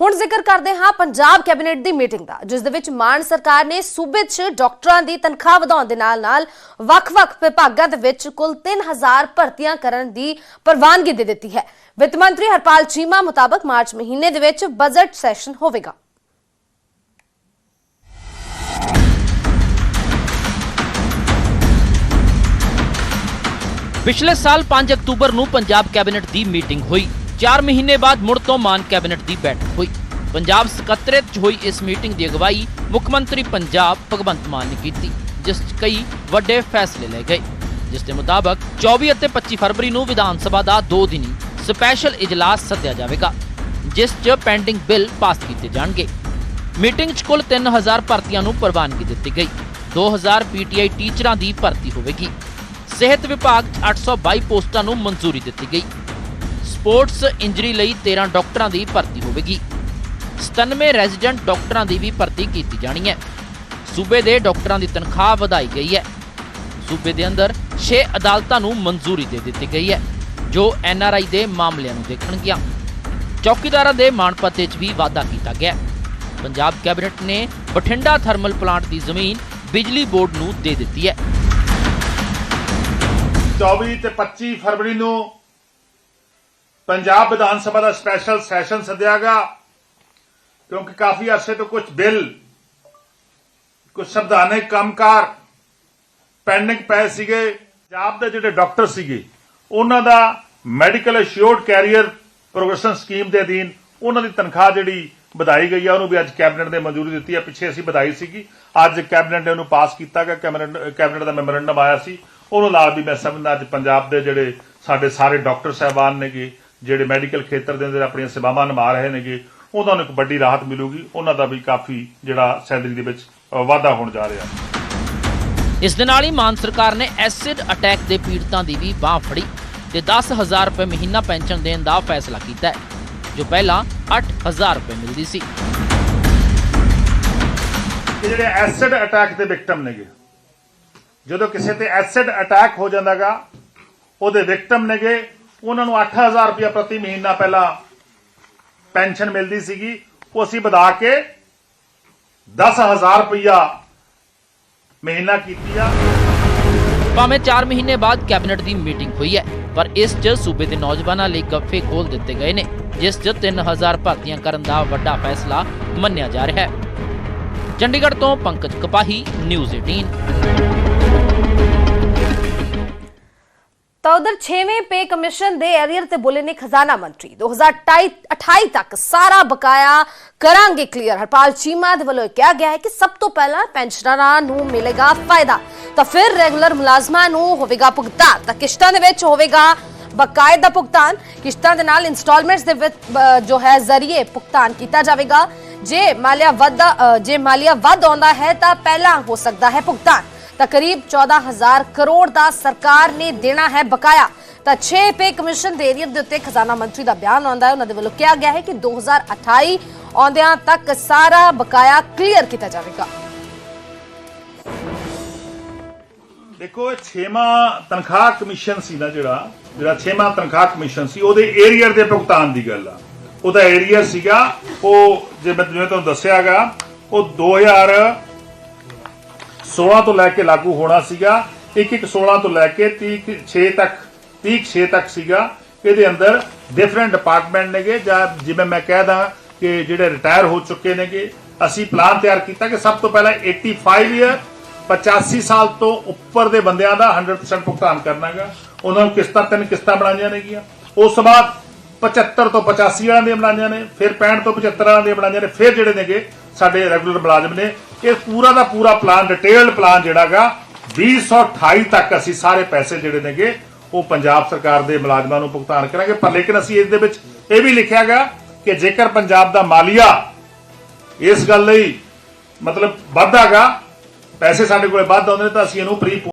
ਹੁਣ ਜ਼ਿਕਰ ਕਰਦੇ ਹਾਂ ਪੰਜਾਬ ਕੈਬਨਿਟ ਦੀ ਮੀਟਿੰਗ ਦਾ, ਜਿਸ ਦੇ ਵਿੱਚ ਮਾਨ ਸਰਕਾਰ ਨੇ ਸੂਬੇ 'ਚ ਡਾਕਟਰਾਂ ਦੀ ਤਨਖਾਹ ਵਧਾਉਣ ਦੇ ਨਾਲ-ਨਾਲ ਵੱਖ-ਵੱਖ ਵਿਭਾਗਾਂ ਦੇ ਵਿੱਚ ਕੁੱਲ 3000 ਭਰਤੀਆਂ ਕਰਨ ਦੀ ਪ੍ਰਵਾਨਗੀ ਦੇ ਦਿੱਤੀ ਹੈ। ਵਿੱਤ ਮੰਤਰੀ ਹਰਪਾਲ ਚੀਮਾ ਮੁਤਾਬਕ ਮਾਰਚ ਮਹੀਨੇ ਦੇ ਵਿੱਚ ਬਜਟ ਸੈਸ਼ਨ ਹੋਵੇਗਾ। ਪਿਛਲੇ ਸਾਲ 5 ਅਕਤੂਬਰ ਨੂੰ ਪੰਜਾਬ ਕੈਬਨਿਟ ਦੀ ਮੀਟਿੰਗ ਹੋਈ। 4 ਮਹੀਨੇ ਬਾਅਦ ਮੁੜ ਤੋਂ ਮਾਨ ਕੈਬਨਿਟ ਦੀ ਬੈਠਕ ਹੋਈ। ਪੰਜਾਬ ਸਕੱਤਰੇਤ 'ਚ ਹੋਈ ਇਸ ਮੀਟਿੰਗ ਦੀ ਅਗਵਾਈ ਮੁੱਖ ਮੰਤਰੀ ਪੰਜਾਬ ਭਗਵੰਤ ਮਾਨ ਨੇ ਕੀਤੀ, ਜਿਸ 'ਚ ਕਈ ਵੱਡੇ ਫੈਸਲੇ ਲਏ ਗਏ। ਜਿਸ ਦੇ ਮੁਤਾਬਕ 24 ਅਤੇ 25 ਫਰਵਰੀ ਨੂੰ ਵਿਧਾਨ ਸਭਾ ਦਾ ਦੋ ਦਿਨੀ ਸਪੈਸ਼ਲ ਇਜਲਾਸ ਸੱਦਿਆ ਜਾਵੇਗਾ, ਜਿਸ 'ਚ ਪੈਂਡਿੰਗ ਬਿੱਲ ਪਾਸ ਕੀਤੇ ਜਾਣਗੇ। ਮੀਟਿੰਗ 'ਚ ਕੁੱਲ 3000 ਭਰਤੀਆਂ ਨੂੰ ਪ੍ਰਵਾਨਗੀ ਦਿੱਤੀ ਗਈ 2000 ਪੀਟੀਆਈ ਟੀਚਰਾਂ ਦੀ ਭਰਤੀ ਹੋਵੇਗੀ। ਸਿਹਤ ਵਿਭਾਗ 'ਚ 822 ਪੋਸਟਾਂ ਨੂੰ ਮਨਜ਼ੂਰੀ ਦਿੱਤੀ ਗਈ। ਸਪੋਰਟਸ ਇੰਜਰੀ ਲਈ 13 ਡਾਕਟਰਾਂ ਦੀ ਭਰਤੀ ਹੋਵੇਗੀ। 97 ਰੈਜ਼ੀਡੈਂਟ ਡਾਕਟਰਾਂ ਦੀ ਵੀ ਭਰਤੀ ਕੀਤੀ ਜਾਣੀ ਹੈ। ਸੂਬੇ ਦੇ ਡਾਕਟਰਾਂ ਦੀ ਤਨਖਾਹ ਵਧਾਈ ਗਈ ਹੈ। ਸੂਬੇ ਦੇ ਅੰਦਰ 6 ਅਦਾਲਤਾਂ ਨੂੰ ਮਨਜ਼ੂਰੀ ਦੇ ਦਿੱਤੀ ਗਈ ਹੈ, ਜੋ ਐੱਨ ਆਰ ਆਈ ਦੇ ਮਾਮਲਿਆਂ ਨੂੰ ਦੇਖਣਗੀਆਂ। ਚੌਕੀਦਾਰਾਂ ਦੇ ਮਾਣਪੱਤੇ 'ਚ ਵੀ ਵਾਅਦਾ ਕੀਤਾ ਗਿਆ ਪੰਜਾਬ ਕੈਬਨਿਟ ਨੇ ਬਠਿੰਡਾ ਥਰਮਲ ਪਲਾਂਟ ਦੀ ਜ਼ਮੀਨ ਬਿਜਲੀ ਬੋਰਡ ਨੂੰ ਦੇ ਦਿੱਤੀ ਹੈ। 24 ਤੇ 25 ਫਰਵਰੀ ਨੂੰ ਪੰਜਾਬ ਵਿਧਾਨ ਸਭਾ ਦਾ ਸਪੈਸ਼ਲ ਸੈਸ਼ਨ ਸੱਦਿਆਗਾ, ਕਿਉਂਕਿ ਕਾਫੀ ਅਰਸੇ ਤੋਂ ਕੁਝ ਬਿੱਲ ਕੁਝ ਸੰਵਿਧਾਨਕ ਕੰਮਕਾਰ ਪੈਂਡਿੰਗ ਪਏ ਸੀਗੇ। ਪੰਜਾਬ ਦੇ ਜਿਹੜੇ ਡਾਕਟਰ ਸੀਗੇ, ਉਹਨਾਂ ਦਾ medical assured career progression scheme ਦੇ ਅਧੀਨ ਉਹਨਾਂ ਦੀ ਤਨਖਾਹ ਜਿਹੜੀ ਵਧਾਈ ਗਈ ਆ, ਉਹਨੂੰ ਵੀ ਅੱਜ ਕੈਬਨਿਟ ਨੇ ਮਨਜ਼ੂਰੀ ਦਿੱਤੀ ਆ। ਪਿੱਛੇ ਅਸੀਂ ਵਧਾਈ ਸੀਗੀ। ਅੱਜ ਕੈਬਨਿਟ ਨੇ ਉਹਨੂੰ ਪਾਸ ਕੀਤਾ ਗਿਆ ਕੈਬਨਿਟ ਕੈਬਨਿਟ ਦਾ ਮੈਮੋਰੰਡਮ ਆਇਆ ਸੀ। ਉਹਨੂੰ ਨਾਲ ਵੀ ਮੈਂ ਸਮਝਦਾ, ਅੱਜ ਪੰਜਾਬ ਦੇ ਜਿਹੜੇ ਸਾਡੇ ਸਾਰੇ ਡਾਕਟਰ ਸਾਹਿਬਾਨ ਨੇਗੇ ਜਿਹੜੇ ਮੈਡੀਕਲ ਖੇਤਰ ਦੇ ਅੰਦਰ ਆਪਣੀਆਂ ਸੇਵਾਵਾਂ ਨਿਭਾ ਰਹੇ ਨੇਗੇ ਉਹਨਾਂ ਨੂੰ ਇੱਕ ਵੱਡੀ ਰਾਹਤ ਮਿਲੂਗੀ। ਉਹਨਾਂ ਦਾ ਵੀ ਕਾਫੀ ਜਿਹੜਾ ਸੈਲਰੀ ਦੇ ਵਿੱਚ ਵਾਧਾ ਹੋਣ ਜਾ ਰਿਹਾ ਇਸ ਦੇ ਨਾਲ ਹੀ ਮਾਨ ਸਰਕਾਰ ਨੇ ਐਸਿਡ ਅਟੈਕ ਦੇ ਪੀੜਤਾਂ ਦੀ ਵੀ ਬਾਹ ਫੜੀ ਤੇ 10000 ਰੁਪਏ ਮਹੀਨਾ ਪੈਨਸ਼ਨ ਦੇਣ ਦਾ ਫੈਸਲਾ ਕੀਤਾ ਹੈ ਜੋ ਪਹਿਲਾਂ 8000 ਰੁਪਏ ਮਿਲਦੀ ਸੀ। ਜਿਹੜੇ ਐਸਿਡ ਅਟੈਕ ਦੇ ਵਿਕਟਮ ਨੇਗੇ ਜਦੋਂ ਕਿਸੇ ਤੇ ਐਸਿਡ ਅਟੈਕ ਹੋ ਜਾਂਦਾਗਾ ਉਹਦੇ ਵਿਕਟਮ ਨੇਗੇ ਉਹਨਾਂ ਨੂੰ 8000 ਰੁਪਇਆ ਪ੍ਰਤੀ ਮਹੀਨਾ ਪਹਿਲਾਂ ਪੈਨਸ਼ਨ ਮਿਲਦੀ ਸੀਗੀ। ਉਹ ਅਸੀਂ ਵਧਾ ਕੇ 10000 ਰੁਪਇਆ ਮਹੀਨਾ ਕੀਤੀ ਆ। ਭਾਵੇਂ 4 ਮਹੀਨੇ ਬਾਅਦ ਕੈਬਨਿਟ ਦੀ ਮੀਟਿੰਗ ਹੋਈ ਹੈ, ਪਰ ਇਸ 'ਚ ਸੂਬੇ ਦੇ ਨੌਜਵਾਨਾਂ ਲਈ ਗੱਫੇ ਖੋਲ ਦਿੱਤੇ ਗਏ ਨੇ, ਜਿਸ 'ਚ 3000 ਭਰਤੀਆਂ ਕਰਨ ਦਾ ਵੱਡਾ ਫੈਸਲਾ ਮੰਨਿਆ ਜਾ ਰਿਹਾ ਹੈ। ਚੰਡੀਗੜ੍ਹ ਤੋਂ ਪੰਕਜ ਕਪਾਹੀ, ਨਿਊਜ਼ 18 ਤਾਂ ਉਧਰ 6ਵੇਂ ਪੇ ਕਮਿਸ਼ਨ ਦੇ ਐਰੀਅਰ ਤੇ ਬੋਲੇ ਨੇ ਖਜ਼ਾਨਾ ਮੰਤਰੀ। 2028 ਤੱਕ ਸਾਰਾ ਬਕਾਇਆ ਕਰਾਂਗੇ ਕਲੀਅਰ ਹਰਪਾਲ ਚੀਮਾ ਦੇ ਵੱਲੋਂ ਕਿਹਾ ਗਿਆ ਹੈ ਕਿ ਸਭ ਤੋਂ ਪਹਿਲਾਂ ਪੈਨਸ਼ਨਰਾਂ ਨੂੰ ਮਿਲੇਗਾ ਫਾਇਦਾ। ਤਾਂ ਫਿਰ ਰੈਗੂਲਰ ਮੁਲਾਜ਼ਮਾਂ ਨੂੰ ਹੋਵੇਗਾ ਭੁਗਤਾਨ। ਤਾਂ ਕਿਸ਼ਤਾਂ ਦੇ ਵਿੱਚ ਹੋਵੇਗਾ ਬਕਾਇਦਾ ਭੁਗਤਾਨ। ਕਿਸ਼ਤਾਂ ਦੇ ਨਾਲ ਇਨਸਟਾਲਮੈਂਟਸ ਦੇ ਵਿੱਚ ਜੋ ਹੈ ਜ਼ਰੀਏ ਭੁਗਤਾਨ ਕੀਤਾ ਜਾਵੇਗਾ। ਜੇ ਮਾਲੀਆ ਵੱਧ ਜੇ ਮਾਲੀਆ ਵੱਧ ਆਉਂਦਾ ਹੈ ਤਾਂ ਪਹਿਲਾਂ ਹੋ ਸਕਦਾ ਹੈ ਭੁਗਤਾਨ। ਤਾਂ ਕਰੀਬ 14000 ਕਰੋੜ ਦਾ ਸਰਕਾਰ ਨੇ ਦੇਣਾ ਹੈ ਬਕਾਇਆ। ਤਾਂ 6 ਪੇ ਕਮਿਸ਼ਨ ਦੇ ਏਰੀਅਰ ਦੇ ਉੱਤੇ ਖਜ਼ਾਨਾ ਮੰਤਰੀ ਦਾ ਬਿਆਨ ਆਉਂਦਾ ਹੈ। ਉਹਨਾਂ ਦੇ ਵੱਲੋਂ ਕਿਹਾ ਗਿਆ ਹੈ ਕਿ 2028 ਆਉਂਦਿਆਂ ਤੱਕ ਸਾਰਾ ਬਕਾਇਆ ਕਲੀਅਰ ਕੀਤਾ ਜਾਵੇਗਾ। ਦੇਖੋ 6ਵਾਂ ਤਨਖਾਹ ਕਮਿਸ਼ਨ ਸੀ ਨਾ ਜਿਹੜਾ ਜਿਹੜਾ 6ਵਾਂ ਤਨਖਾਹ ਕਮਿਸ਼ਨ ਸੀ, ਉਹਦੇ ਏਰੀਅਰ ਦੇ ਭੁਗਤਾਨ ਦੀ ਗੱਲ ਆ। ਉਹਦਾ ਏਰੀਅਰ ਸੀਗਾ, ਉਹ ਜੇ ਮੈਂ, ਜਿਵੇਂ ਤੁਹਾਨੂੰ ਦੱਸਿਆਗਾ ਉਹ 2016 ਤੋਂ ਲੈ ਕੇ ਲਾਗੂ ਹੋਣਾ ਸੀਗਾ। ਇੱਕ ਇੱਕ 16 ਤੋਂ ਲੈ ਕੇ 30 6 ਤੱਕ 30 6 ਤੱਕ ਸੀਗਾ। ਇਹਦੇ ਅੰਦਰ ਡਿਫਰੈਂਟ ਡਿਪਾਰਟਮੈਂਟ ਨੇਗੇ, ਜਾਂ ਜਿਵੇਂ ਮੈਂ ਕਹਿਦਾ ਕਿ ਜਿਹੜੇ ਰਿਟਾਇਰ ਹੋ ਚੁੱਕੇ ਨੇਗੇ। ਅਸੀਂ ਪਲਾਨ ਤਿਆਰ ਕੀਤਾ ਕਿ ਸਭ ਤੋਂ ਪਹਿਲਾਂ 85 ਇਅਰ 85 ਸਾਲ ਤੋਂ ਉੱਪਰ ਦੇ ਬੰਦਿਆਂ ਦਾ 100% ਭੁਗਤਾਨ ਕਰਨਾਗਾ। ਉਹਨਾਂ ਨੂੰ ਕਿਸ਼ਤਾਂ, ਤਿੰਨ ਕਿਸ਼ਤਾਂ ਬਣਾਈਆਂ ਨੇਗੀਆਂ। ਉਸ ਤੋਂ ਬਾਅਦ 75 ਤੋਂ 85 ਵਾਲਿਆਂ ਦੀਆਂ ਬਣਾਈਆਂ ਨੇ, ਫਿਰ 65 ਤੋਂ 75 ਵਾਲਿਆਂ ਦੀਆਂ ਬਣਾਈਆਂ ਨੇ, ਫਿਰ ਜਿਹੜੇ ਨੇਗੇ ਸਾਡੇ ਰੈਗੂਲਰ ਮੁਲਾਜ਼ਮ ਨੇ, ਇਹ ਪੂਰਾ ਦਾ ਪੂਰਾ ਪਲਾਨ ਡਿਟੇਲਡ ਪਲਾਨ ਜਿਹੜਾਗਾ 2028 ਤੱਕ ਅਸੀਂ ਸਾਰੇ ਪੈਸੇ ਜਿਹੜੇ ਨੇਗੇ, ਉਹ ਪੰਜਾਬ ਸਰਕਾਰ ਦੇ ਮੁਲਾਜ਼ਮਾਂ ਨੂੰ ਭੁਗਤਾਨ ਕਰਾਂਗੇ। ਪਰ ਲੇਕਿਨ ਅਸੀਂ ਇਸ ਦੇ ਵਿੱਚ ਇਹ ਵੀ ਲਿਖਿਆਗਾ ਕਿ ਜੇਕਰ ਪੰਜਾਬ ਦਾ ਮਾਲੀਆ ਇਸ ਗੱਲ ਲਈ ਮਤਲਬ ਵਾਧਾਗਾ, ਪੈਸੇ ਸਾਡੇ ਕੋਲੇ ਵੱਧ ਆਉਂਦੇ ਨੇ ਤਾਂ ਅਸੀਂ ਇਹਨੂੰ ਪ੍ਰੀ